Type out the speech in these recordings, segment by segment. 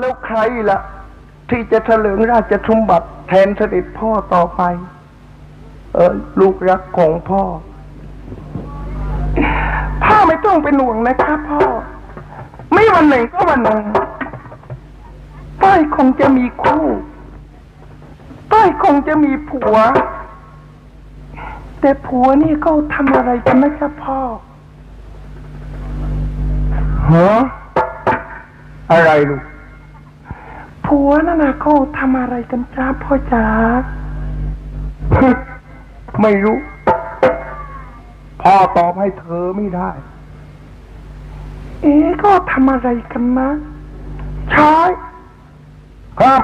แล้วใครล่ะ ที่จะเถลิงราชสมบัติแทนเสด็จพ่อต่อไป เออลูกรักของพ่อ พ่อไม่ต้องเป็นห่วงนะครับพ่อ ไม่วันหนึ่งก็วันหนึ่งต้อยคงจะมีคู่ต้อยคงจะมีผัว แต่ผัวนี่เขาทำอะไรกันนะครับพ่อฮะอะไรลูก ผัวนั่นนะเขาทำอะไรกันจ้าพ่อจ๋าไม่รู้ พ่อตอบให้เธอไม่ได้ เอ๊ะก็ทำอะไรกันนะใช่ครับ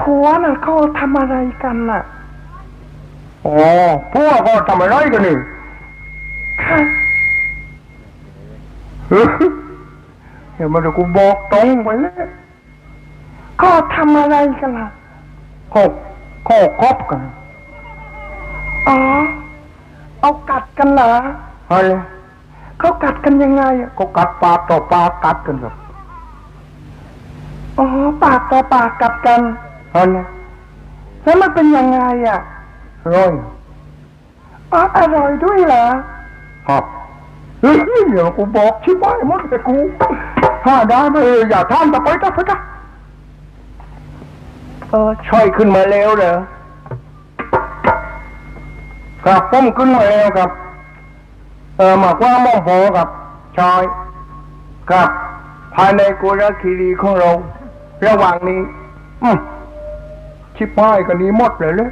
ผัวน่ะเขาทำอะไรกันน่ะอ๋อพวกก็ทำอะไรกันนี่ค่ะ เดี๋ยวมาเดี๋ยวกูบอกตรงไปเลยก็ทำอะไรกันล่ะก็ก็คบกัน อ๋อ เอากัดกันเหรออะไรเขากัดกันยังไงอะก็กัดปากต่อปากกัดกันครับอ๋อปากต่อปากกัดกันอะไรแล้วมันเป็นยังไงอะอร่อยอ๋ออร่อยด้วยเหรอครับเฮ้ยเดี๋ยวกูบอกชิบหายหมดแต่กูถ้าได้ไหมเอออย่า ท่านตะไปตะไปตะเออช่อยขึ้นมาแล้วเหรอครับป้มขึ้นมาแล้วครับ เออมากว่าม่องโผกับชอยครับภายในกุรคีรีของเรา ระหว่างนี้ อืมชิบหายกันนี้หมดเลยเลย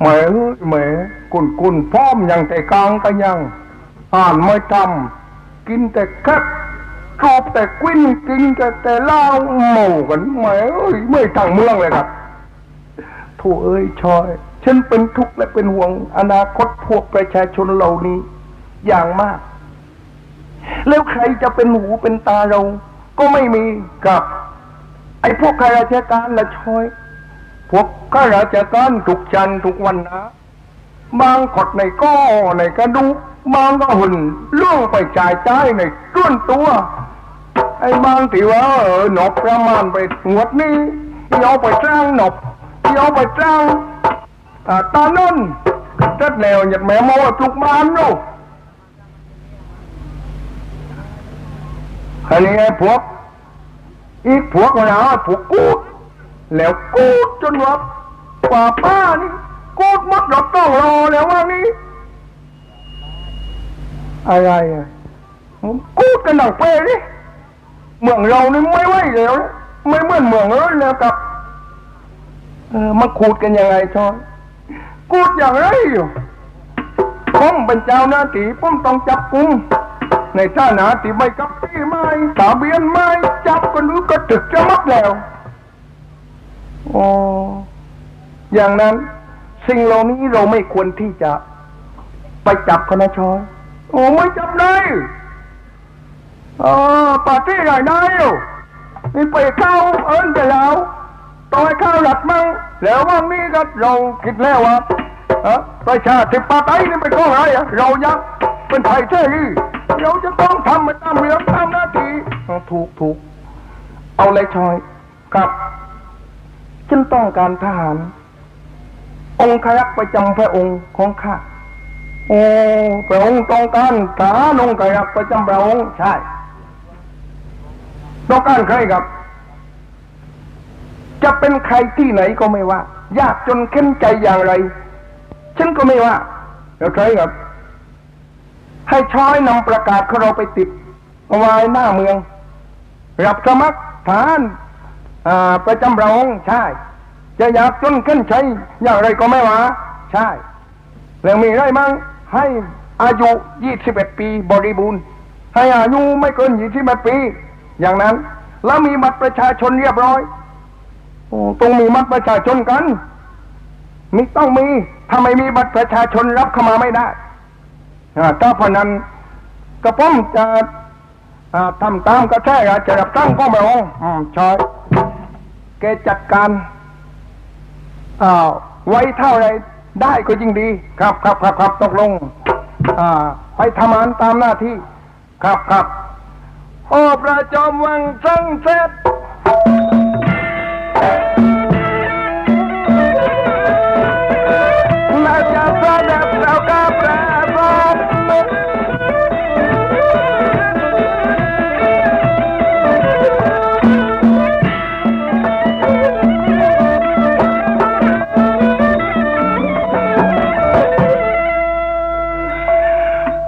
แหมเอ้ยแหมกุนกุนพร้อมยังแต่กลางก็ยังอ่านไม่ทำกินแต่แคบ ชอบแต่กวิ้นกินแต่แต่เล้าเมากันแหมเอ้ยไม่ทั้งเมืองเลยครับโถเอ้ยชอยฉันเป็นทุกข์และเป็นห่วงอนาคตพวกประชาชนเหล่านี้ อย่างมาก แล้วใครจะเป็นหูเป็นตาเรา ก็ไม่มีกับ ไอ้พวกข้าราชการละชอย พวกข้าราชการทุกจันทร์ทุกวันนะบางขดในก้อในกระดูกบางก็หุ่นล่วงไปจ่ายใจในต้วนตัว ไอ้บางที่ว่าเออหนบประมาณไปงวดนี้ยเอาไปจ้างหนบยเอาไปจ้างอ่าตานุ่นจัดแนวหยัดแม่โม่ปลุกมานลูกอันนี้ไอ้พวก อีกพวกนะพวกกูด แล้วกูดจนว่าป่าป้านี่กูดมัดดอกต้องรอแล้วว่านี่อะไรอะกูดกันหนังเป้ดิ เมืองเรานี่ไม่ไหวแล้วไม่เหมือนเมืองอื่นแล้วกับ เออมาขูดกันยังไงชอนกูดอย่างไรอยู่ผมเป็นเจ้าหน้าที่ผมต้องจับกุมในท่าหนาที่ไม่กับพี่ไม่ตาเบียนไม่จับกันนึกก็ถึกจะมัดแล้วอ๋ออย่างนั้น สิ่งเหล่านี้เราไม่ควรที่จะ ไปจับคณะชอยโอ้ไม่จับได้อ๋อปาร์ตี้ไหนได้อยู่ นี่ไปเข้าเอิญไปแล้วต่อยเข้าหลัดมั่งแล้วว่างนี้ก็เราคิดแล้วว่าเออประชาธิปไตยนี่เป็นข้ออะไรอะเรายังเป็นไทยเสรีเราจะต้องทำไปตามเรื่องตามหน้าที่ถูกถูกเอาเลยชอยครับฉันต้องการทหาร องครักประจำพระองค์ของข้าโอ้พระองค์ต้องการทหารองครักประจำพระองค์ใช่ ต้องการใครครับ จะเป็นใครที่ไหนก็ไม่ว่า ยากจนเข้มใจอย่างไร ฉันก็ไม่ว่าแล้วใครครับ ให้ช้อยนำประกาศของเราไปติดเอาไว้หน้าเมือง รับสมัครทหารอ่าประจำพรองใช่ จะอยากจนเขึ้นใช้อย่างไรก็ไม่ว่า ใช่ แล้วมีไรมั่งให้อายุ 21 ปีบริบูรณ์ ให้อายุไม่เกิน 21 ปี อย่างนั้น แล้วมีบัตรประชาชนเรียบร้อยอต้องมีบัตรประชาชนกันมีต้องมีถ้าไม่มีบัตรประชาชนรับเข้ามาไม่ได้ถ้าพนันกระผมจะทำตามกระแสราจะรับตั้งก็ไม่องอืมใช่แกจัดการไว้เท่าไรได้ก็ยิ่งดี ครับครับครับครับตกลงไปทำงานตามหน้าที่ ครับครับ โอ้พระจอมวังสังเสร็จน่จะเสด็จแล้วก็แปรสอบ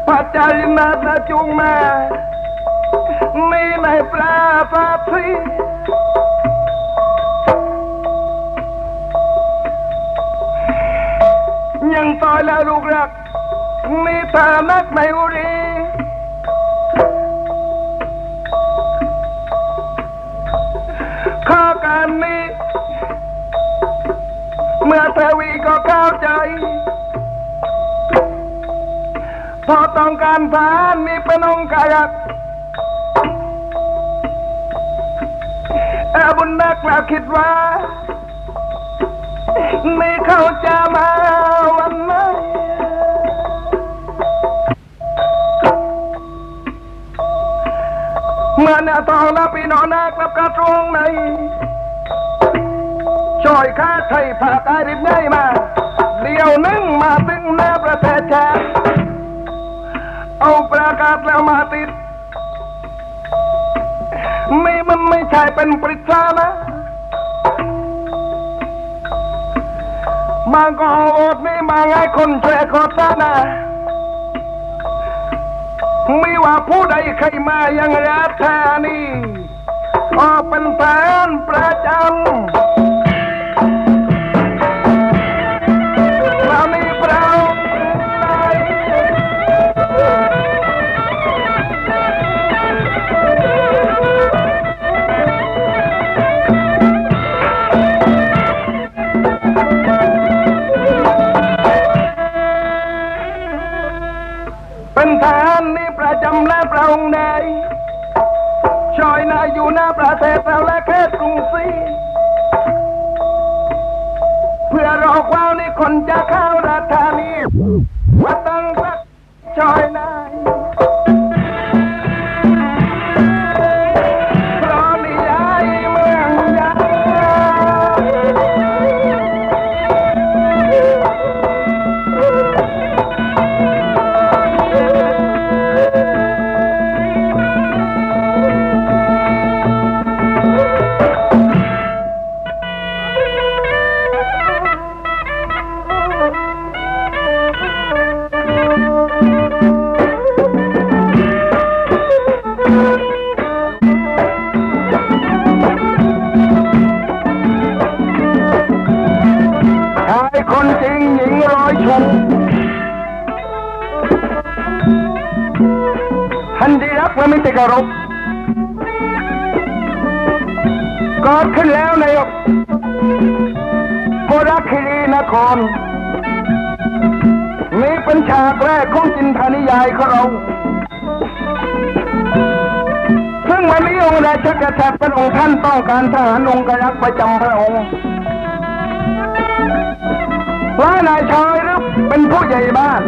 พระเจ้าลินาถจุงมา มีในปลาฟาทียังตายแล้วลูกรัก มีเธอนักในอุรีข้าการนี้ เมื่อเทวีก็เข้าใจ พอต้องการทหานมีเป็นองค์กายัก บุญนักแล้วคิดว่า ไม่เข้าจะมาวันไหนเมื่อหน้าทองและพี่น้องนักรับกระทรวงในช่วยข้าไทยผ่ากายริบง่ายมาเดียวนึ่งมาถึงหน้าประเทศแชาติเอาประกาศแล้วมาติด ไม่มันไม่ใช่เป็นปริศนานะมาก็โอดนี่มาไงคนแช่ขอตานาไม่ว่าผู้ใดใครมายังรัฐานี่ออเป็นแฟนประจำ ระองค์ว่านายชายหรือเป็นผู้ใหญ่บ้าน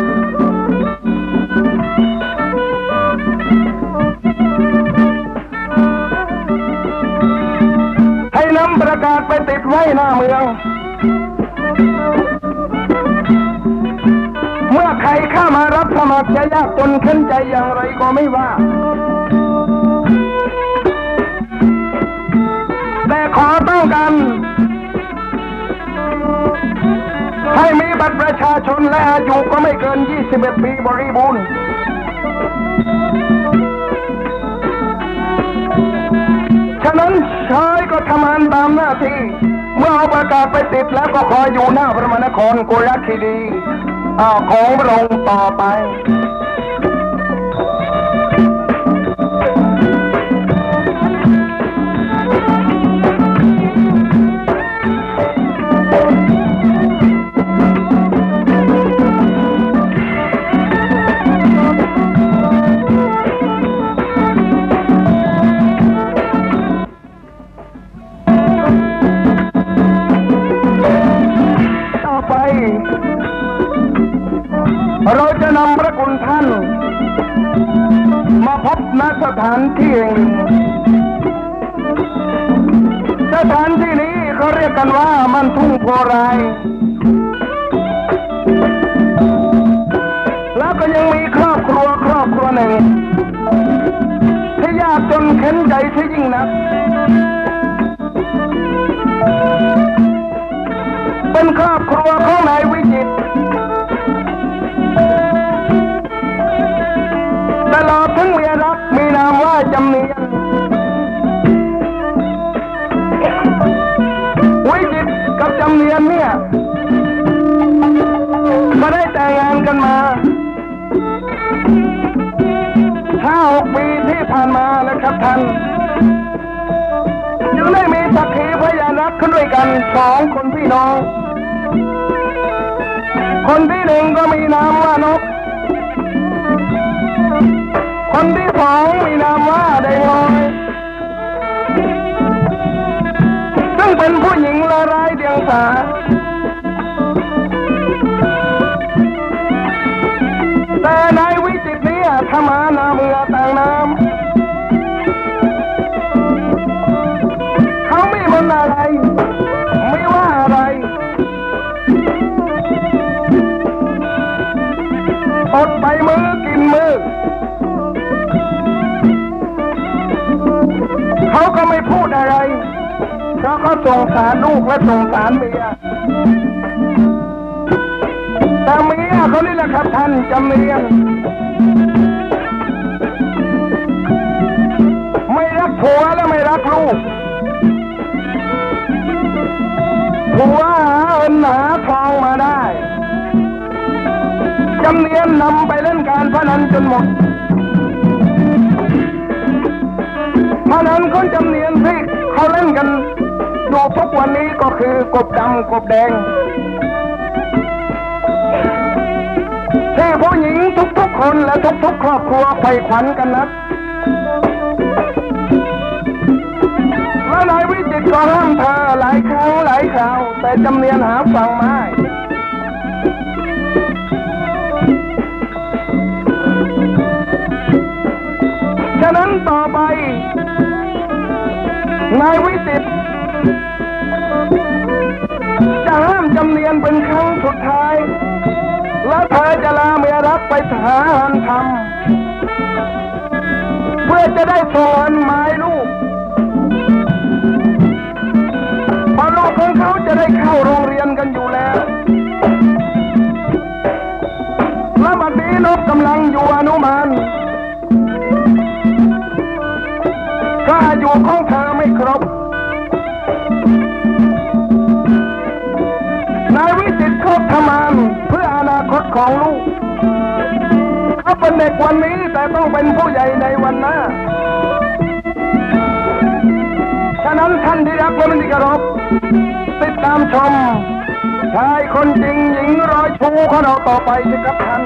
ให้นำประกาศไปติดไว้หน้าเมือง เมื่อใครเข้ามารับสมัครจะยากจนขึ้นใจอย่างไรก็ไม่ว่า แต่ขอต้องการ ให้มีบัตรประชาชนและอายุก็ไม่เกิน 21 ปีบริบูรณ์ฉะนั้นชายก็ทำงานตามหน้าที่ เมื่อเอาประกาศไปติดแล้วก็คอยอยู่หน้าพระมนครกุรคีดีอ้าของพระองค์ต่อไป ที่แห่งหนึ่งสถานที่นี้เขาเรียกกันว่ามันทุ่งโพรายแล้วก็ยังมีครอบครัวครอบครัวหนึ่งที่ยากจนเข็นใจที่ยิ่งนัก เป็นครอบครัวของนาย กันสองคนพี่น้อง คนที่หนึ่งก็มีนามว่านก คนที่สองมีนามว่าไดงอยซึ่งเป็นผู้หญิงละร้ายเดียงสา สงสารลูกและสงสารเมียแต่เมียเขานี่แหละครับท่านจำเนียนไม่รักผัวและไม่รักลูกผัวหาเงินหาทองมาได้จำเนียนนำไปเล่นการพนันจนหมดพนันคนจำเนียน ทุกวันนี้ก็คือกบดำกบแดงที่ผู้หญิงทุกๆคนและทุกๆครอบครัวไขว่ขวัญกันนะและนายวิจิตก็ห้ามเธอหลายครั้งหลายคราว แต่จำเนียนหาฟังไม่ฉะนั้นต่อไป นายวิจิต จะห้ามจำเนียนเป็นครั้งสุดท้าย และเธอจะลาเมียรักไปหาหานทำเพื่อจะได้สอนหมายลูกพอลูกของเขาจะได้เข้าโรงเรียน ของลูกเขาเป็นเด็กวันนี้แต่ต้องเป็นผู้ใหญ่ในวันหน้า ฉะนั้นท่านที่รักและมันที่เคารพติดตามชมชายคนจริงหญิงร้อยชูของเราต่อไปสิครับท่าน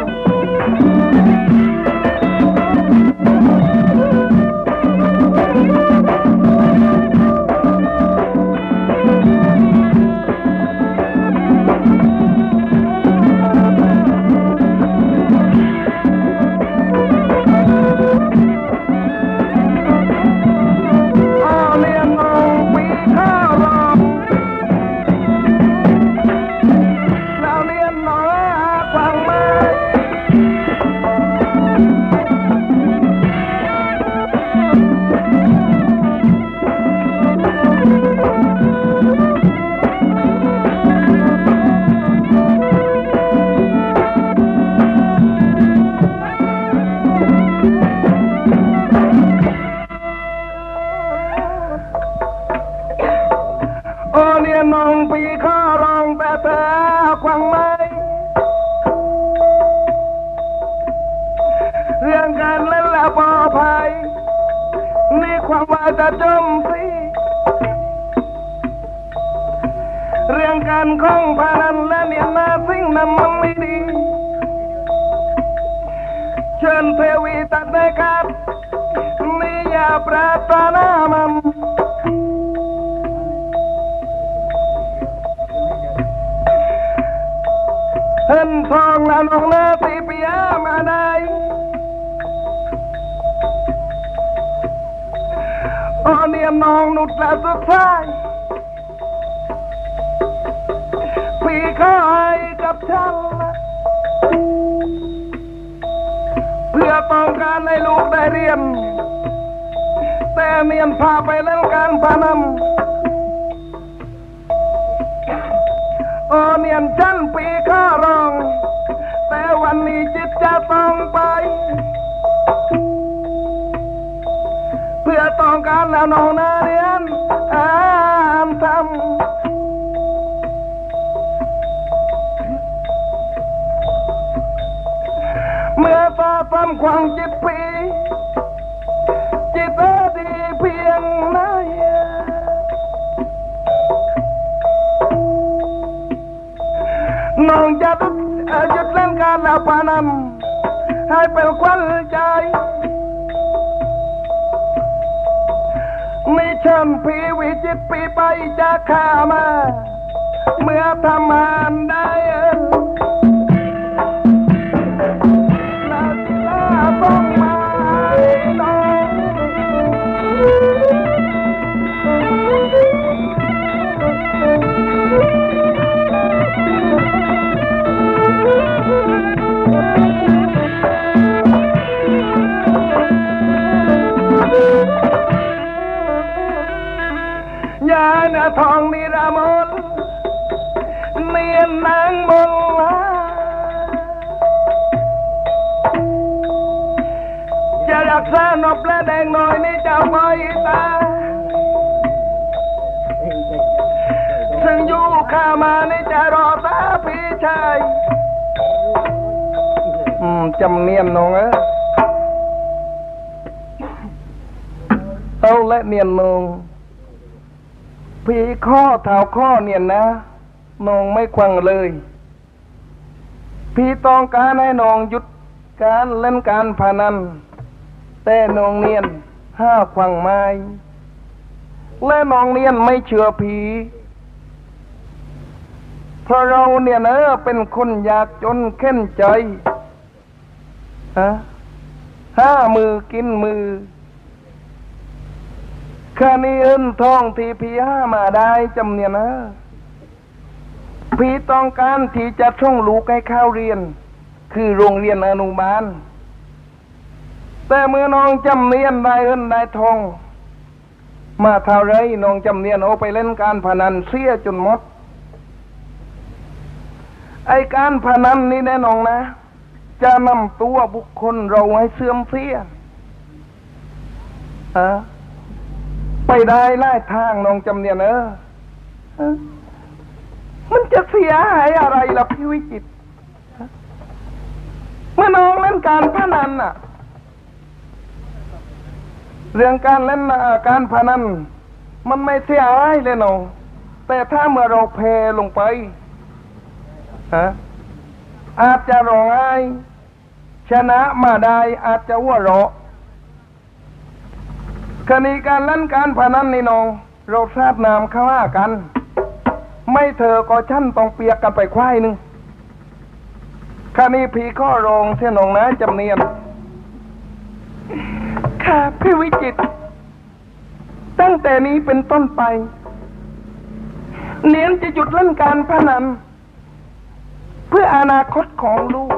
งนุดแล้วสุดท้ายพี่ขายกับฉันเพื่อต้องการให้ลูกได้เรียนแต่เนียนพาไปเล่นการพนัน โอเนียนฉันปีข้ารอง แต่วันนี้จิตจะต้องไป เพื่อต้องการแล้วน้องนาเรียนอ่านทำเมื่อฟ้าฟันควางจิตปี น้องจะทุกหยุดเล่นการแล้วพานำให้เป็นควันใจไม่ฉันพีวิจิตปีไปจะข้ามา เมื่อทำงานได้ ថងនិរមលនាងនាងមលឡាចាលខ្លានប្លែដែងណយនេះចាំបីតាសឹងយូខាមានេះចារតាពីឆៃចំនាមនងអើតោលេនាមនង ยู่ข้ามานี่จะรอตาพี่ชายอืมจำเนียนน้อเนียนน้องพี่ข้อเท้าข้อเนี่ยนะน้องไม่ควังเลยพี่ต้องการให้น้องหยุดการเล่นการพนัน แต่น้องเนียนห้าควังไม้และน้องเนียนไม่เชื่อผีเพราะเราเนี่ยเนอะเป็นคนอยากจนเข็นใจฮะห้ามือกินมือ ค่านี้เอิ้นทองที่พี่ห้ามาได้จำเนียนะพี่ต้องการที่จะช่องลูกให้เข้าเรียน คือโรงเรียนอนุบาล แต่เมื่อน้องจำเนียนได้เอิ้นได้ทอง มาเท่าไรน้องจำเนียนเอาไปเล่นการพนันเสียจนหมด ไอการพนันนี่แน่นองนะ จะนำตัวบุคคลเราให้เสื่อมเสียอะ ไปได้ไล่ทางน้องจำเนียนเออมันจะเสียหายอะไรล่ะพี่วิจิต เมื่อน้องเล่นการพนันน่ะ เรื่องการเล่นการพนัน มันไม่เสียหายเลยน้องแต่ถ้าเมื่อเราแพ้ลงไปฮะอาจจะร้องไห้ชนะมาได้อาจจะหัวเราะ คณีการเล่นการพนันนี่น้อง เราทราบนามเขาว่ากัน ไม่เธอก็ฉันต้องเปียกกันไปควายหนึ่งคณีผีข้อรองเท่ยน้องนะจำเนียน ค่ะพี่วิจิต ตั้งแต่นี้เป็นต้นไป เนียนจะหยุดเล่นการพนัน เพื่ออนาคตของลูก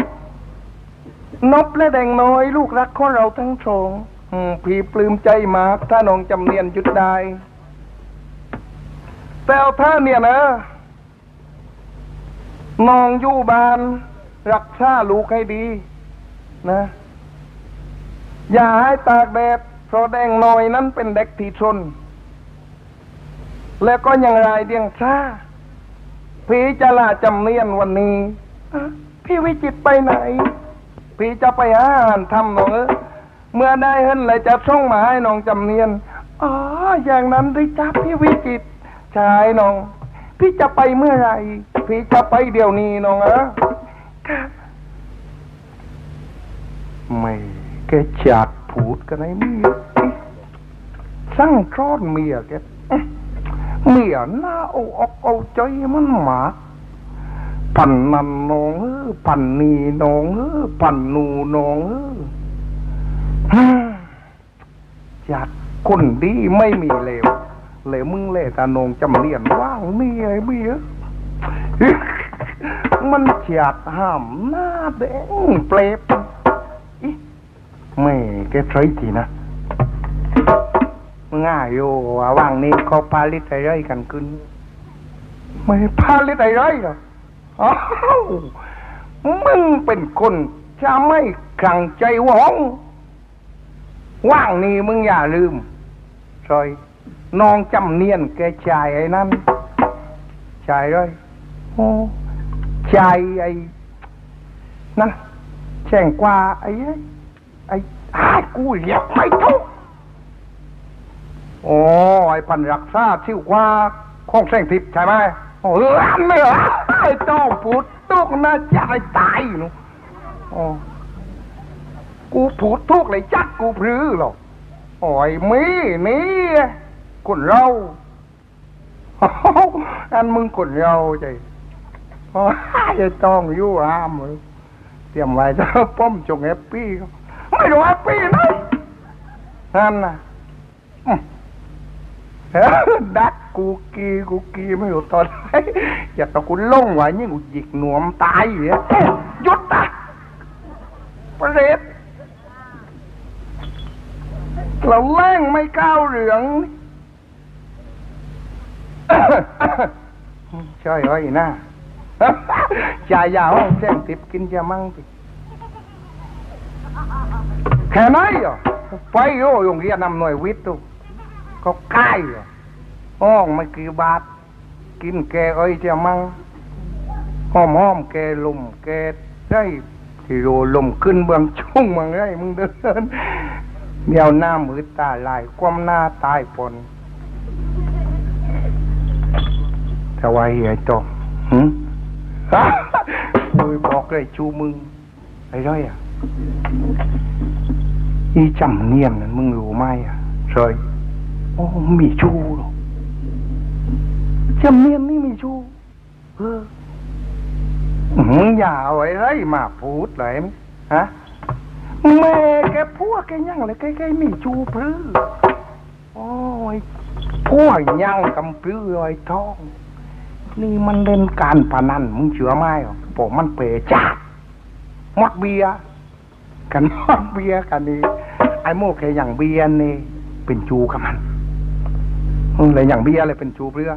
นบและแดงน้อยลูกรักของเราทั้งสอง อืมพี่ปลื้มใจมากถ้าน้องจำเนียนหยุดได้ แต่เอาถ้าเนี่ยนะน้องอยู่บ้าน รักษาลูกให้ดี นะ อย่าให้ตากแดดเพราะแดงน้อยนั้นเป็นเด็กที่ชน แล้วก็ยังรายเดียงซ่าพี่จะลาจำเนียนวันนี้พี่วิจิตไปไหน พี่จะไปหาอาหารทำน้อ เมื่อได้เห็นเลยจะส่งมาให้น้องจำเนียน อ๋อ อย่างนั้นหรือจ้าพี่วิจิตรใช่น้อง พี่จะไปเมื่อไหรพี่จะไปเดี๋ยวนี้น้องเออครับไม่แกจากพูดกันไอ้เมียสั่งคลอดเมียแกเมียหน้าเอาอกเอาใจมันหมาพันนันน้องเออพันนีน้องเออพันนูน้องเออ ฮ่าจัดคนดีไม่มีเลวเลวมึงเล่ตานงจำเนียนว่างนี่ไอ้เบี้ยมันเฉียดห้ามหน้าแดงเปรบอิแม่แกใช้ทีนะง่ายอยู่ว่างนี้เขาพาลิตอะไรกันขึ้น ไม่พาลิตอะไรหรออ้าวมึงเป็นคนจะไม่ขังใจหวง ว่างนี้มึงอย่าลืมซอยน้องจำเนียนแกจ่ายไอ้นั่นจ่ายเลยโอ้จ่ายไอ้นั่นแช่งกว่าไอ้ไอ้ไอ้กูเรียกไม่ถูกโอ้ไอ้พันรักษาชื่อว่าข้องแสงทิพย์ใช่ไหมโอ้เอออันไม่เหรอไอ้ต้องพูดตุกนะจะให้ตายหนูโอ้ กูพูดทุกเลยจัดกูพรือหรอกโอ้ยมีนี่คนเราอันมึงคนเราใจโอ้ยจะต้องอยู่ห้ามเลยเตรียมไว้จะป้อมจงแฮปปี้ไม่รู้แฮปปี้นะนั่นน่ะดักกูกีกูกีไม่รู้ตอนไหนอย่าตะกูล่งไว้นี่กูหยิกหนวมตายอยู่เนี่ยยหยุดตะประเดด เราแล่งไม่ก้าวเหลือง ใช่เอ้อยนะจ่ายยาห้องแจ้งติบกินจะมั่งติแค่ไหนอะไปโยโรงเรียนนำหน่วยวิทย์ตุก็ใกล้อะห้องไม่กี่บาท กินแกเอ้ยจะมั่งหอมหอมแกลมแกได้ที่โรลมขึ้นเบืองชุ่งเมืองไรมึงเดิน เดียวหน้ามือตาลายความหน้าตายปนถ้าว่าเหียจอมหึโอ้ยบอกเลยชูมึงไอ้ร้อยอะอีจำเนียนนั่นมึงรู้ไหมอะเฉยโอ้มีชูหรอจำเนียนนี่มีชูเออมึงอย่าเอาไอ้ไรมาพูดเลยมั้ยฮะ แม่แกพวกแกยังเลยแกแกมีจูพรือโอ้ยพวกยังกำปรือไอ้ทอง นี่มันเล่นการพนันมึงเชื่อไหมผมมันเปจ้าหมดเบียกันหมดเบียกันนี่ไอ้โมกแกอย่างเบียนี่เป็นจูกับมันอืมเลยอย่างเบียร์เลยเป็นจูเพื่อ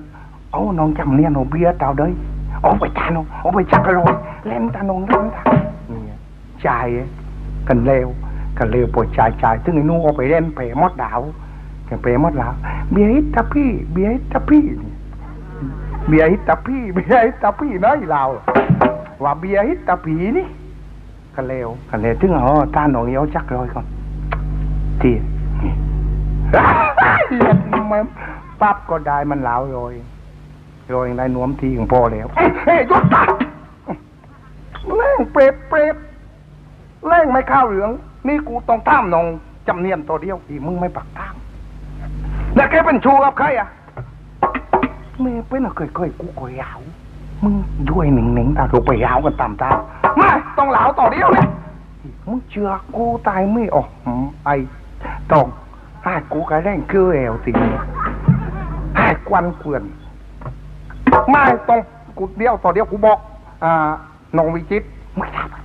เอาน้องจำเนี่ยน้องเบียเต่าเด้ยเอาไปจานองเอาไปจักรโรยเล่นตานองเล่นตานี่ไงจ่ กันเร็วกันเร็วปวดใจใจถึงไอ้นู่นเอาไปเล่นเปรมดดาวกันเปรมดดาวเบียร์ตาพี่ เบียร์ตาพี่เบียร์ตาพี่เบียร์ตาพี่น้อยเราว่าเบียร์ตาผีนี่กันเร็วกันเร็วถึงอ๋อตาหนองเยียวจักรอยก่อนทีนี่มันปั๊บก็ได้มันเหลาโรยโรยได้นวมทีของพ่อแล้วเฮ้ยยุดตาแม่งเปรตเปรต แร่งไม่ข้าวเหลือง นี่กูต้องท่ามนองจำเนียนตัวเดียวอีมึงไม่ปักท่ามแล้วแกเป็นชูกับใครอะแม่เป็นอะไรเคยๆกูก็ยาวมึงด้วยหนึ่งหนึ่งตาถูกไปยาวกันตามตาไม่ต้องเหลาต่อเดียวเนี่ยมึงเชื่อกูตายไม่ออกไอ้ต้องให้กูกระแร่งเกลือแอวสิให้ควันเกลื่อนไม่ต้องกูเดียวต่อเดียวกูบอกอ่าน้องวิจิตไม่ทราบมันบอก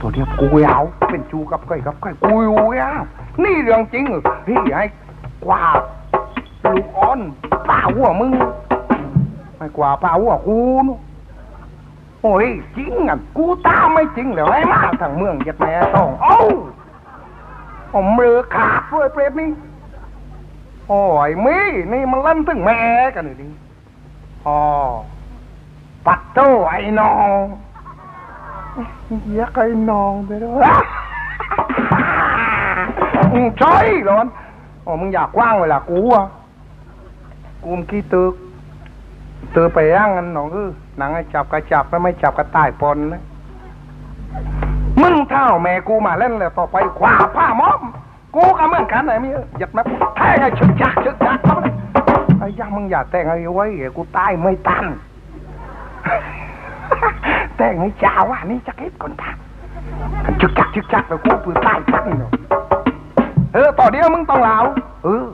ตัวเดียวกูยาวเป็นจูกับก้อยกับก้อยกูอยู่ยาวนี่เรื่องจริงเหรอพี่ไอ้กว่าลูกอ่อนป่าหัวมึงไอ้กว่าป่าหัวกูนู่นโอ้ยจริงอะกูตาไม่จริงเหรอไอ้มาทางเมืองยัดแม่ต้องเอ้าผมมือขาดด้วยเปรตนี่โอ้ยมีนี่มันเล่นถึงแม่กันเลยดิอ๋อปัดโตไอ้น้อง เหี้ยไก่นองไปด้วยอืมใช่หรอนอ๋อมึงอยากกว้างเวลากูอะกูมขี้ตึกตึกไปย่างกันหนองคือหนังไอ้จับกระจับแล้วไม่จับกระต่ายปนนะมึงเท่าแม่กูมาเล่นแล้วต่อไปขวาผ้าม้อม กูก็เหมือนกันไหนมีหยัดแม่แทงไอ้ชึกจักชึกจักเข้าไปไอ้ย่ามึงอย่าแต่งไอ้ไว้กูตายไม่ตัน แต่งให้เจ้าว่านี่จะเก็บคนทางกันจึกจักจึกจักแล้วกูปืนใต้ทันเนาะเออต่อต่อเดียวมึงต้องเหลาเออ